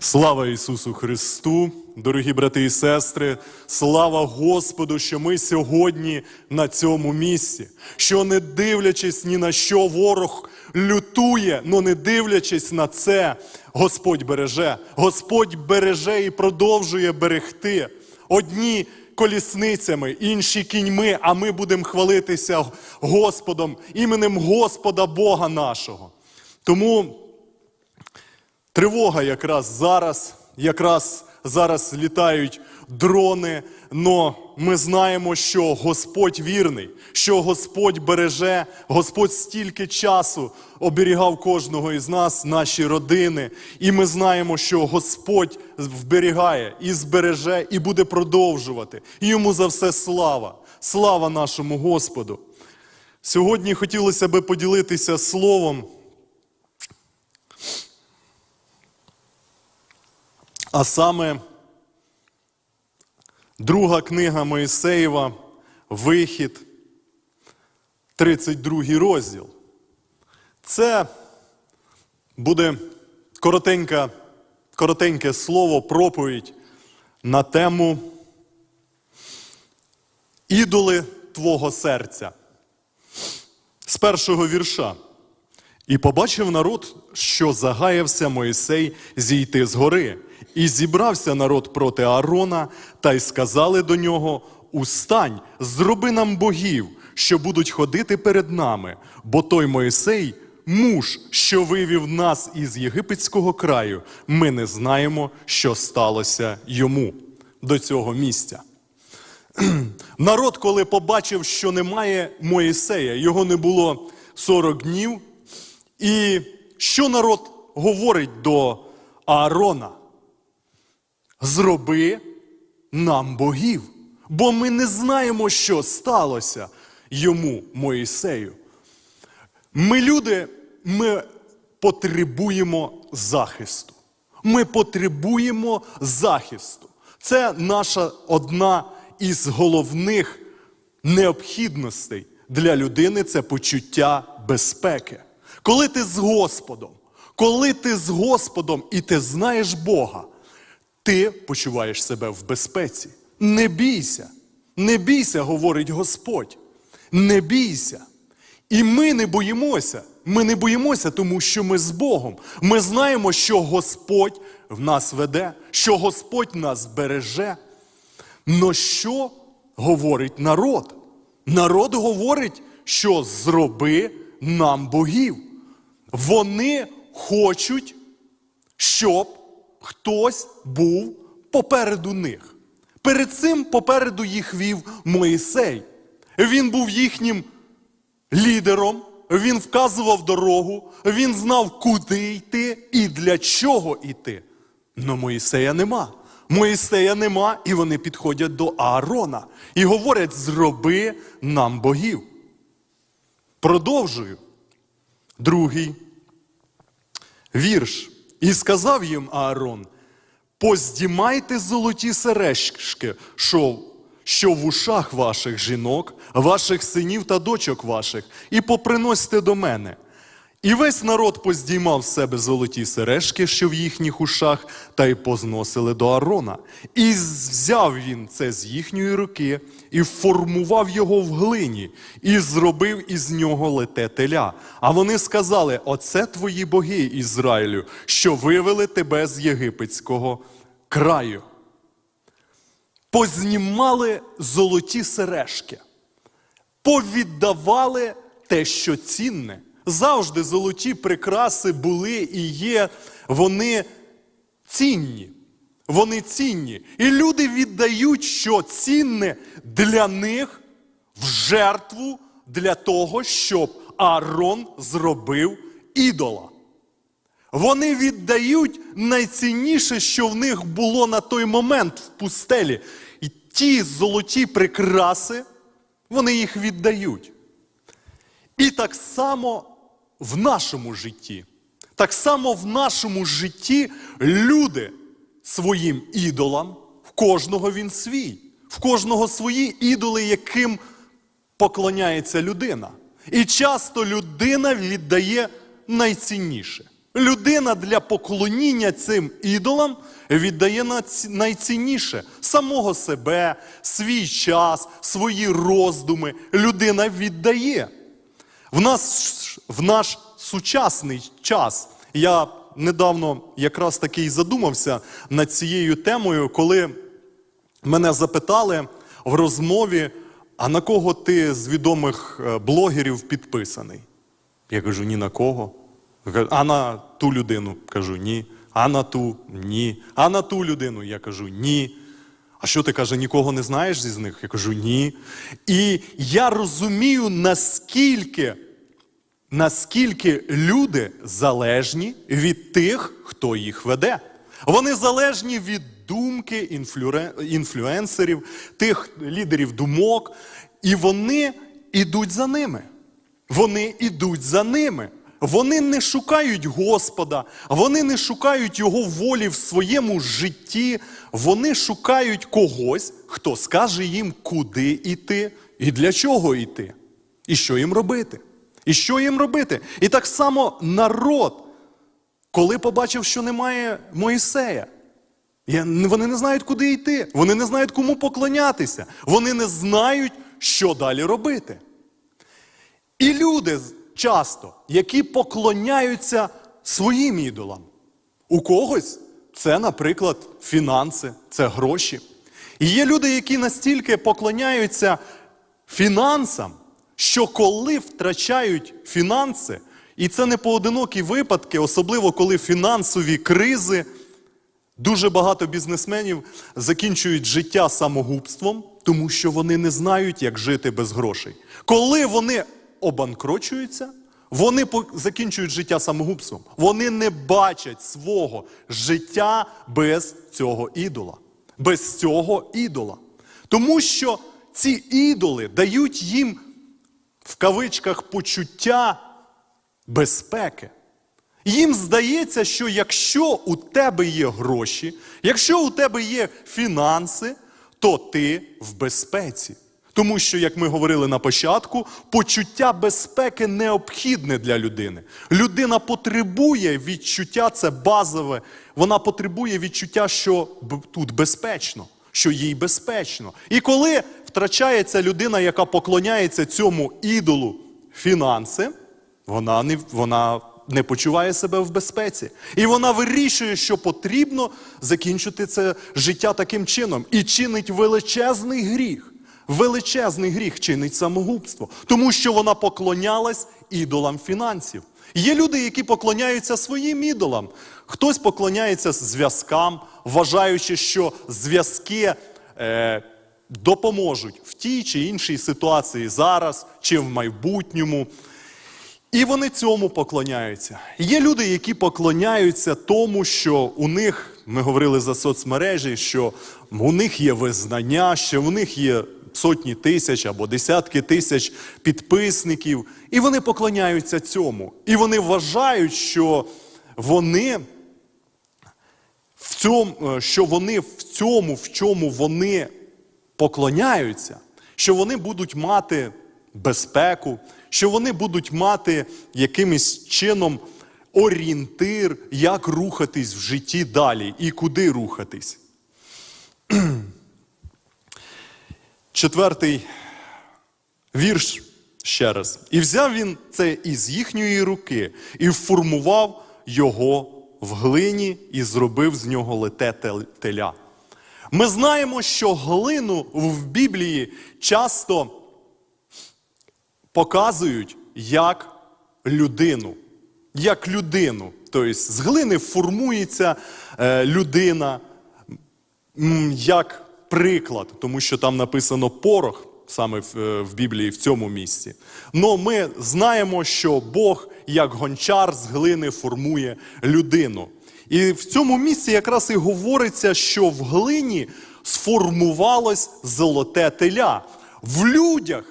Слава Ісусу Христу, дорогі брати і сестри, слава Господу, що ми сьогодні на цьому місці, що не дивлячись ні на що ворог лютує, но не дивлячись на це, Господь береже. Господь береже і продовжує берегти. Одні колісницями, інші кіньми, а ми будемо хвалитися Господом, іменем Господа Бога нашого. Тому Тривога якраз зараз, якраз зараз літають дрони, но ми знаємо, що Господь вірний, що Господь береже, Господь стільки часу оберігав кожного із нас, наші родини, і ми знаємо, що Господь вберігає і збереже, і буде продовжувати. І йому за все слава, слава нашому Господу. Сьогодні хотілося би поділитися словом. А саме друга книга Моїсеєва, Вихід, 32 розділ. Це буде коротенька, коротеньке слово, проповідь на тему ідоли Твого серця. З першого вірша. І побачив народ, що загаявся Моїсей зійти з гори, і зібрався народ проти Аарона, та й сказали до нього: Устань, зроби нам богів, що будуть ходити перед нами, бо той Моїсей, муж, що вивів нас із єгипетського краю, ми не знаємо, що сталося йому до цього місця. Народ, коли побачив, що немає Моїсея, його не було 40 днів. І що народ говорить до Аарона? Зроби нам богів, бо ми не знаємо, що сталося йому, Моїсею. Ми, люди, ми потребуємо захисту. Ми потребуємо захисту. Це наша одна із головних необхідностей для людини це почуття безпеки. Коли ти з Господом, коли ти з Господом і ти знаєш Бога, ти почуваєш себе в безпеці. Не бійся, не бійся, говорить Господь. Не бійся. І ми не боїмося. Ми не боїмося, тому що ми з Богом. Ми знаємо, що Господь в нас веде, що Господь нас береже. Но що говорить народ? Народ говорить, що зроби нам богів. Вони хочуть, щоб хтось був попереду них. Перед цим попереду їх вів Моїсей. Він був їхнім лідером, він вказував дорогу, він знав, куди йти і для чого йти. Но Моїсея нема. Моїсея нема, і вони підходять до Аарона і говорять: зроби нам богів. Продовжую. Другий вірш. І сказав їм Аарон: поздімайте золоті сережки, що, що в ушах ваших жінок, ваших синів та дочок ваших, і поприносьте до мене. І весь народ поздіймав з себе золоті сережки, що в їхніх ушах, та й позносили до Арона. І взяв він це з їхньої руки, і формував його в глині, і зробив із нього лете теля. А вони сказали: Оце твої боги, Ізраїлю, що вивели тебе з єгипетського краю. Познімали золоті сережки, повіддавали те, що цінне. Завжди золоті прикраси були і є, вони цінні. Вони цінні. І люди віддають, що цінне для них в жертву для того, щоб Аарон зробив ідола. Вони віддають найцінніше, що в них було на той момент в пустелі. І ті золоті прикраси, вони їх віддають. І так само в нашому житті. Так само в нашому житті люди своїм ідолам, в кожного він свій, в кожного свої ідоли, яким поклоняється людина. І часто людина віддає найцінніше. Людина для поклоніння цим ідолам віддає найцінніше самого себе, свій час, свої роздуми. Людина віддає. В нас в наш сучасний час я недавно якраз таки і задумався над цією темою, коли мене запитали в розмові, а на кого ти з відомих е, блогерів підписаний? Я кажу, ні на кого. А на ту людину кажу ні. А на ту ні. А на ту людину я кажу ні. А що ти каже, нікого не знаєш зі них? Я кажу ні. І я розумію, наскільки, наскільки люди залежні від тих, хто їх веде. Вони залежні від думки інфлюенсерів, тих лідерів думок, і вони йдуть за ними. Вони йдуть за ними. Вони не шукають Господа, вони не шукають Його волі в своєму житті. Вони шукають когось, хто скаже їм, куди йти і для чого йти, і що їм робити. І що їм робити? І так само народ, коли побачив, що немає Моїсея, Вони не знають, куди йти. Вони не знають, кому поклонятися. Вони не знають, що далі робити. І люди часто, які поклоняються своїм ідолам. У когось це, наприклад, фінанси, це гроші. І є люди, які настільки поклоняються фінансам, що коли втрачають фінанси, і це не поодинокі випадки, особливо коли фінансові кризи, Дуже багато бізнесменів закінчують життя самогубством, тому що вони не знають, як жити без грошей. Коли вони обанкрочуються, вони закінчують життя самогубством. Вони не бачать свого життя без цього ідола. Без цього ідола. Тому що ці ідоли дають їм в кавичках почуття безпеки. Їм здається, що якщо у тебе є гроші, якщо у тебе є фінанси, то ти в безпеці. Тому що, як ми говорили на початку, почуття безпеки необхідне для людини. Людина потребує відчуття, це базове. Вона потребує відчуття, що тут безпечно, що їй безпечно. І коли втрачається людина, яка поклоняється цьому ідолу фінанси, вона не, вона не почуває себе в безпеці. І вона вирішує, що потрібно закінчити це життя таким чином. І чинить величезний гріх. Величезний гріх чинить самогубство, тому що вона поклонялась ідолам фінансів. Є люди, які поклоняються своїм ідолам. Хтось поклоняється зв'язкам, вважаючи, що зв'язки е, допоможуть в тій чи іншій ситуації зараз чи в майбутньому. І вони цьому поклоняються. Є люди, які поклоняються тому, що у них, ми говорили за соцмережі, що у них є визнання, що у них є сотні тисяч або десятки тисяч підписників, і вони поклоняються цьому. І вони вважають, що вони в цьому, е, що вони в цьому, в чому вони поклоняються, що вони будуть мати безпеку, що вони будуть мати якимось чином орієнтир, як рухатись в житті далі і куди рухатись. Четвертий вірш ще раз. І взяв він це із їхньої руки і вформував його в глині і зробив з нього лите теля. Ми знаємо, що глину в Біблії часто показують як людину. Як людину. Тобто з глини формується е, людина як приклад, тому що там написано порох саме е, в Біблії в цьому місці. Но ми знаємо, що Бог, як гончар з глини, формує людину. І в цьому місці якраз і говориться, що в глині сформувалось золоте теля. В людях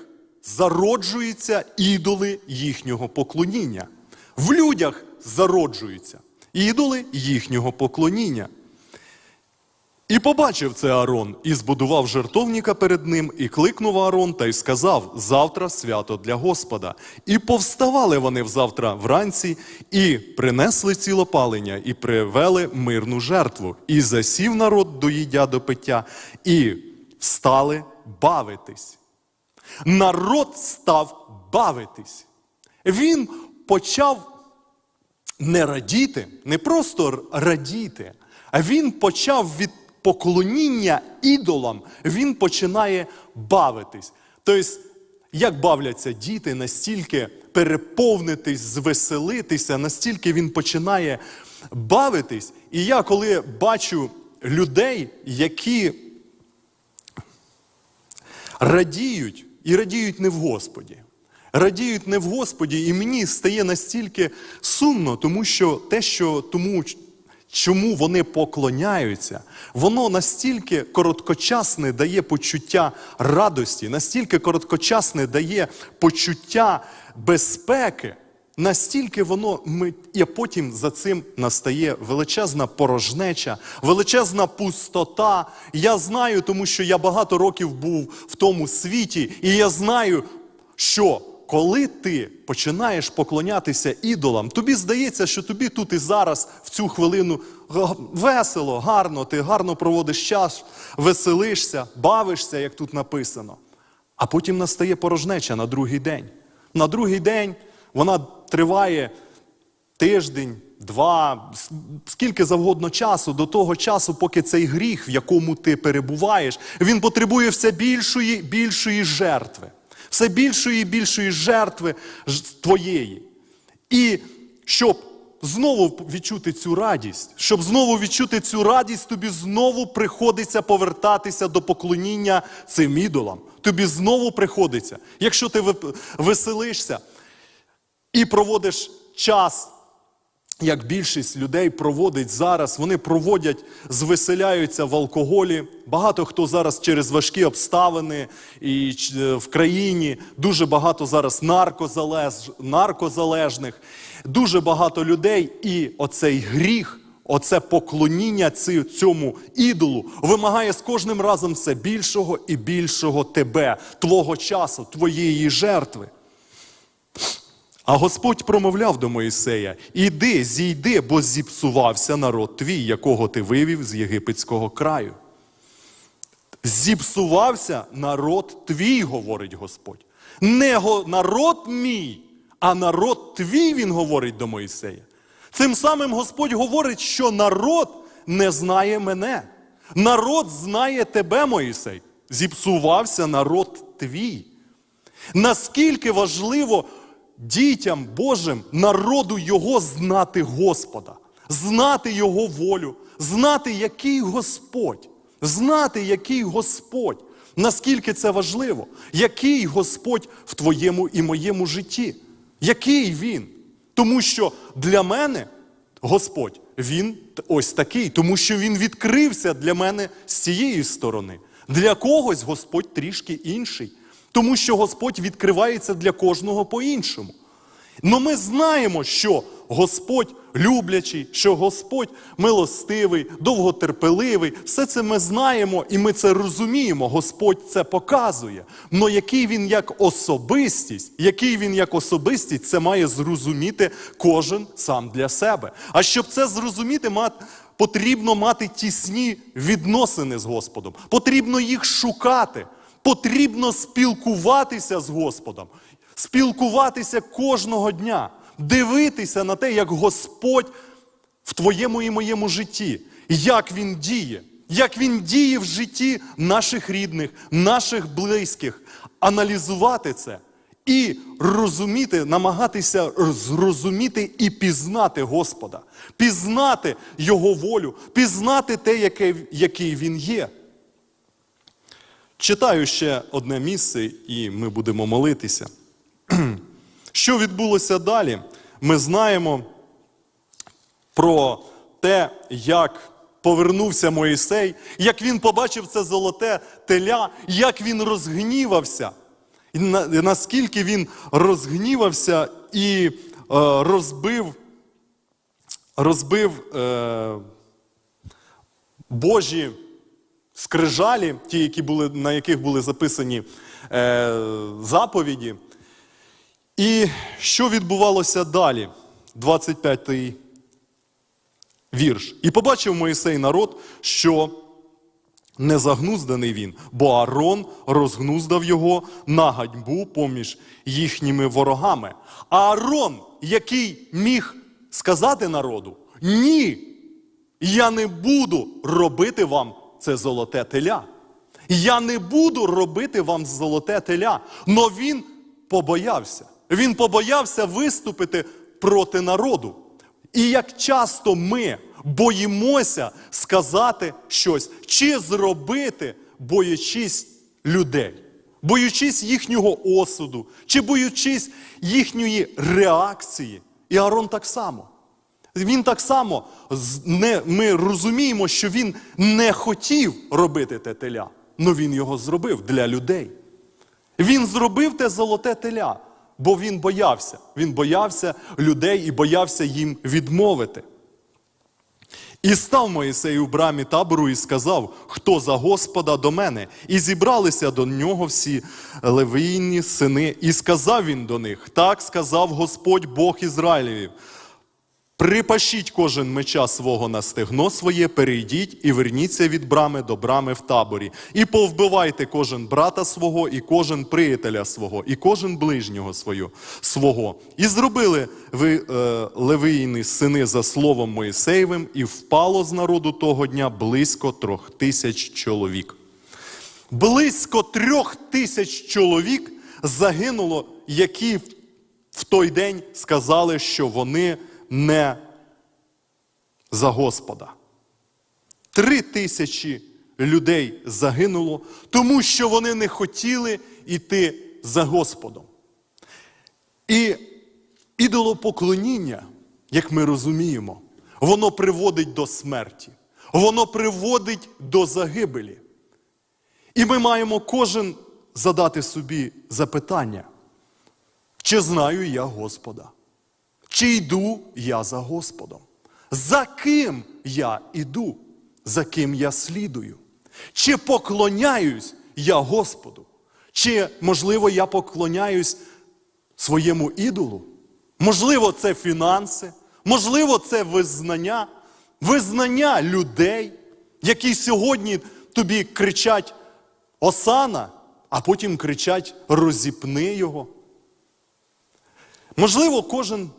зароджуються ідоли їхнього поклоніння. В людях зароджуються ідоли їхнього поклоніння. І побачив це Аарон, і збудував жертовника перед ним, і кликнув Аарон та й сказав: Завтра свято для Господа. І повставали вони взавтра вранці, і принесли цілопалення, і привели мирну жертву, і засів народ до їдя до пиття, і встали бавитись. Народ став бавитись. Він почав не радіти, не просто радіти, а він почав від поклоніння ідолам, він починає бавитись. Тобто, як бавляться діти, настільки переповнитись, звеселитися, настільки він починає бавитись. І я, коли бачу людей, які радіють і радіють не в Господі. Радіють не в Господі, і мені стає настільки сумно, тому що те, що тому, чому вони поклоняються, воно настільки короткочасне дає почуття радості, настільки короткочасне дає почуття безпеки, настільки воно і потім за цим настає величезна порожнеча, величезна пустота. Я знаю, тому що я багато років був в тому світі, і я знаю, що коли ти починаєш поклонятися ідолам, тобі здається, що тобі тут і зараз, в цю хвилину, весело, гарно, ти гарно проводиш час, веселишся, бавишся, як тут написано. А потім настає порожнеча на другий день. На другий день вона триває тиждень, два, скільки завгодно часу, до того часу, поки цей гріх, в якому ти перебуваєш, він потребує все більшої, більшої жертви. Все більшої і більшої жертви твоєї. І щоб знову відчути цю радість, щоб знову відчути цю радість, тобі знову приходиться повертатися до поклоніння цим ідолам. Тобі знову приходиться. Якщо ти веселишся і проводиш час, як більшість людей проводить зараз, вони проводять, звеселяються в алкоголі. Багато хто зараз через важкі обставини і е, в країні дуже багато зараз наркозалеж, наркозалежних, дуже багато людей, і оцей гріх. Оце поклоніння цьому ідолу вимагає з кожним разом все більшого і більшого тебе, твого часу, твоєї жертви. А Господь промовляв до Моїсея: Іди, зійди, бо зіпсувався народ твій, якого ти вивів з єгипетського краю. Зіпсувався народ твій, говорить Господь. Не народ мій, а народ твій, він говорить до Моїсея. Цим самим Господь говорить, що народ не знає мене. Народ знає тебе, Моїсей. Зіпсувався народ твій. Наскільки важливо дітям Божим, народу Його знати Господа, знати Його волю, знати, який Господь, знати, який Господь. Наскільки це важливо, який Господь в твоєму і моєму житті, який Він? Тому що для мене Господь, Він ось такий, тому що Він відкрився для мене з цієї сторони. Для когось Господь трішки інший, тому що Господь відкривається для кожного по-іншому. Но ми знаємо, що Господь люблячий, що Господь милостивий, довготерпеливий. Все це ми знаємо і ми це розуміємо. Господь це показує. Но який він як особистість, який він як особистість, це має зрозуміти кожен сам для себе. А щоб це зрозуміти, потрібно мати тісні відносини з Господом. Потрібно їх шукати. Потрібно спілкуватися з Господом, спілкуватися кожного дня, дивитися на те, як Господь в твоєму і моєму житті, як Він діє, як Він діє в житті наших рідних, наших близьких, аналізувати це і розуміти, намагатися зрозуміти і пізнати Господа, пізнати Його волю, пізнати те, яке, який Він є. Читаю ще одне місце, і ми будемо молитися. Що відбулося далі? Ми знаємо про те, як повернувся Моїсей, як він побачив це золоте теля, як він розгнівався, і наскільки він розгнівався і е, розбив, розбив е, Божі скрижалі, ті, які були, на яких були записані е, заповіді. І що відбувалося далі? 25-й вірш. І побачив Моїсей народ, що не загнузданий він, бо Аарон розгнуздав його на ганьбу поміж їхніми ворогами. А Аарон, який міг сказати народу: ні, я не буду робити вам це золоте теля. Я не буду робити вам золоте теля. Но він побоявся. Він побоявся виступити проти народу. І як часто ми боїмося сказати щось чи зробити, боячись людей, боючись їхнього осуду, чи боючись їхньої реакції. І Аарон так само. Він так само не, ми розуміємо, що він не хотів робити те теля, але він його зробив для людей. Він зробив те золоте теля, бо він боявся. Він боявся людей і боявся їм відмовити. І став Моїсей у брамі табору і сказав, хто за Господа до мене. І зібралися до нього всі левійні сини. І сказав він до них: так сказав Господь Бог Ізраїлів. Припашіть кожен меча свого на стегно своє, перейдіть і верніться від брами до брами в таборі. І повбивайте кожен брата свого, і кожен приятеля свого, і кожен ближнього свого. свого. І зробили ви е, левиїни сини за словом Моїсеєвим, і впало з народу того дня близько трьох тисяч чоловік. Близько трьох тисяч чоловік загинуло, які в той день сказали, що вони не за Господа. Три тисячі людей загинуло, тому що вони не хотіли йти за Господом. І ідолопоклоніння, як ми розуміємо, воно приводить до смерті, воно приводить до загибелі. І ми маємо кожен задати собі запитання, чи знаю я Господа? Чи йду я за Господом? За ким я іду? За ким я слідую? Чи поклоняюсь я Господу? Чи, можливо, я поклоняюсь своєму ідолу? Можливо, це фінанси, можливо, це визнання, визнання людей, які сьогодні тобі кричать Осана, а потім кричать розіпни його. Можливо, кожен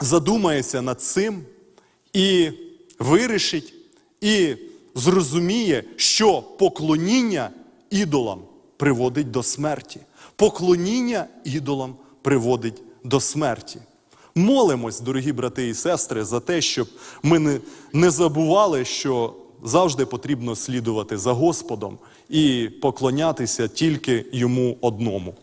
задумається над цим і вирішить, і зрозуміє, що поклоніння ідолам приводить до смерті. Поклоніння ідолам приводить до смерті. Молимось, дорогі брати і сестри, за те, щоб ми не, не забували, що завжди потрібно слідувати за Господом і поклонятися тільки йому одному.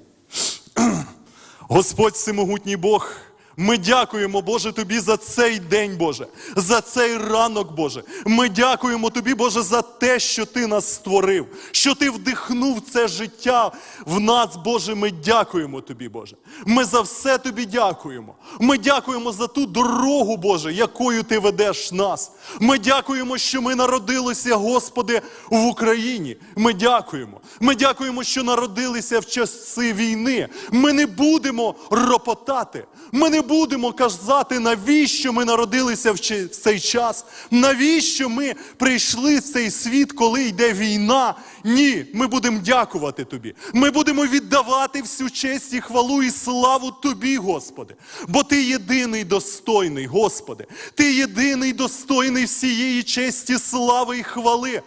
Господь всемогутній Бог, ми дякуємо, Боже, Тобі за цей день, Боже, за цей ранок, Боже. Ми дякуємо Тобі, Боже, за те, що Ти нас створив, що Ти вдихнув це життя в нас, Боже. Ми дякуємо Тобі, Боже. Ми за все Тобі дякуємо. Ми дякуємо за ту дорогу, Боже, якою Ти ведеш нас. Ми дякуємо, що ми народилися, Господи, в Україні. Ми дякуємо. Ми дякуємо, що народилися в часи війни. Ми не будемо ропотати. Ми не будемо казати, навіщо ми народилися в цей час, навіщо ми прийшли в цей світ, коли йде війна. Ні, ми будемо дякувати Тобі. Ми будемо віддавати всю честь і хвалу і славу Тобі, Господи. Бо Ти єдиний достойний, Господи. Ти єдиний достойний всієї честі, слави і хвали.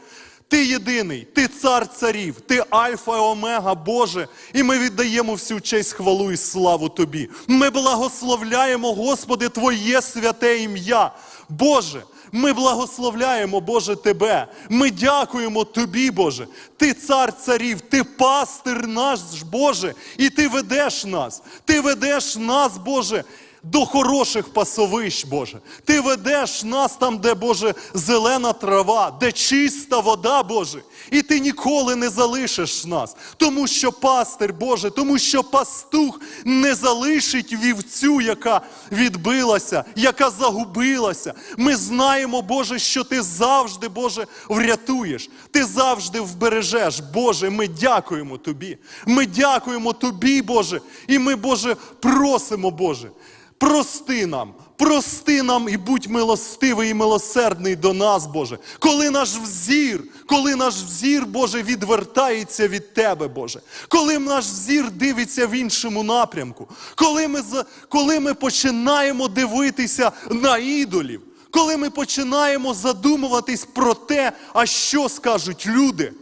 Ти єдиний, ти цар царів, ти Альфа і Омега, Боже, і ми віддаємо всю честь, хвалу і славу Тобі. Ми благословляємо, Господи, Твоє святе ім'я. Боже, ми благословляємо, Боже, Тебе. Ми дякуємо Тобі, Боже. Ти цар царів, ти пастир наш, Боже, і Ти ведеш нас. Ти ведеш нас, Боже, до хороших пасовищ, Боже. Ти ведеш нас там, де, Боже, зелена трава, де чиста вода, Боже. І ти ніколи не залишиш нас. Тому що пастир, Боже, тому що пастух не залишить вівцю, яка відбилася, яка загубилася. Ми знаємо, Боже, що ти завжди, Боже, врятуєш. Ти завжди вбережеш. Боже, ми дякуємо Тобі. Ми дякуємо Тобі, Боже. І ми, Боже, просимо, Боже. Прости нам, прости нам і будь милостивий і милосердний до нас, Боже. Коли наш взір, коли наш взір, Боже, відвертається від Тебе, Боже. Коли наш взір дивиться в іншому напрямку, коли ми, коли ми починаємо дивитися на ідолів, коли ми починаємо задумуватись про те, а що скажуть люди.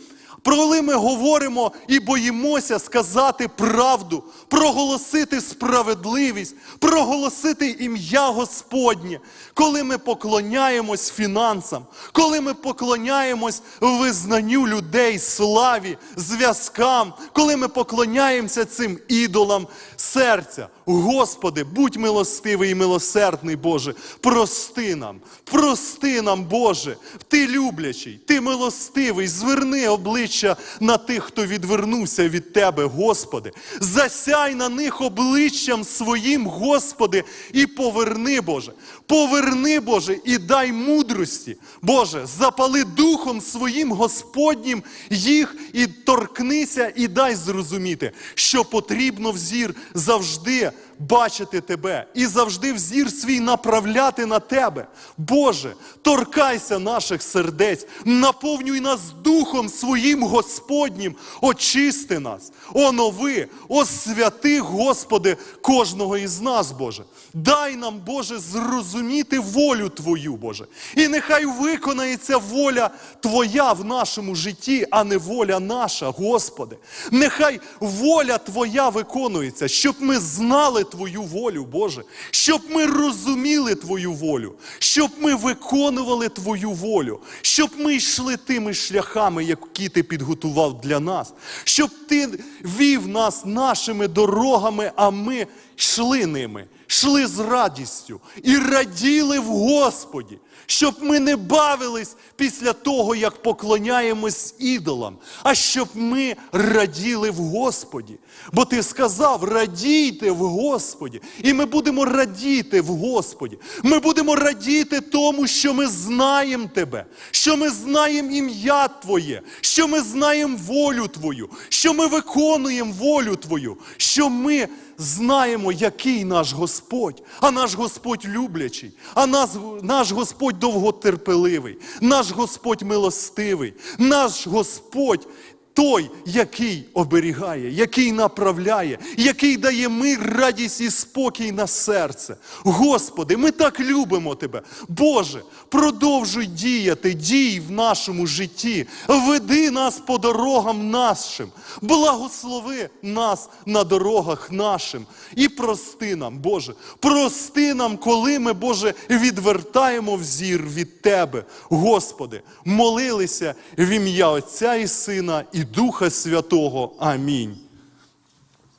Коли ми говоримо і боїмося сказати правду, проголосити справедливість, проголосити ім'я Господнє, коли ми поклоняємось фінансам, коли ми поклоняємось визнанню людей, славі, зв'язкам, коли ми поклоняємося цим ідолам серця. Господи, будь милостивий і милосердний, Боже, прости нам, прости нам, Боже, ти люблячий, ти милостивий, зверни обличчя на тих, хто відвернувся від Тебе, Господи. Засяй на них обличчям своїм, Господи, і поверни, Боже. Поверни, Боже, і дай мудрості. Боже, запали духом своїм Господнім їх і торкнися, і дай зрозуміти, що потрібно взір завжди бачити тебе і завжди взір свій направляти на тебе. Боже, торкайся наших сердець, наповнюй нас духом своїм Господнім, очисти нас, онови, освяти, Господи, кожного із нас, Боже. Дай нам, Боже, зрозуміти волю Твою, Боже. І нехай виконається воля Твоя в нашому житті, а не воля наша, Господи. Нехай воля Твоя виконується, щоб ми знали Твою волю, Боже, щоб ми розуміли Твою волю, щоб ми виконували Твою волю, щоб ми йшли тими шляхами, які Ти підготував для нас, щоб Ти вів нас нашими дорогами, а ми йшли ними, йшли з радістю і раділи в Господі, щоб ми не бавились після того, як поклоняємось ідолам, а щоб ми раділи в Господі. Бо ти сказав, радійте в Господі. І ми будемо радіти в Господі. Ми будемо радіти тому, що ми знаємо Тебе, що ми знаємо ім'я Твоє, що ми знаємо волю Твою, що ми виконуємо волю Твою, що ми знаємо, який наш Господь, а наш Господь люблячий, а нас, наш Господь довготерпеливий, наш Господь милостивий, наш Господь. Той, який оберігає, який направляє, який дає мир, радість і спокій на серце. Господи, ми так любимо Тебе. Боже, продовжуй діяти, дій в нашому житті. Веди нас по дорогам нашим. Благослови нас на дорогах нашим. І прости нам, Боже, прости нам, коли ми, Боже, відвертаємо взір від Тебе. Господи, молилися в ім'я Отця і Сина і Духа Святого. Амінь.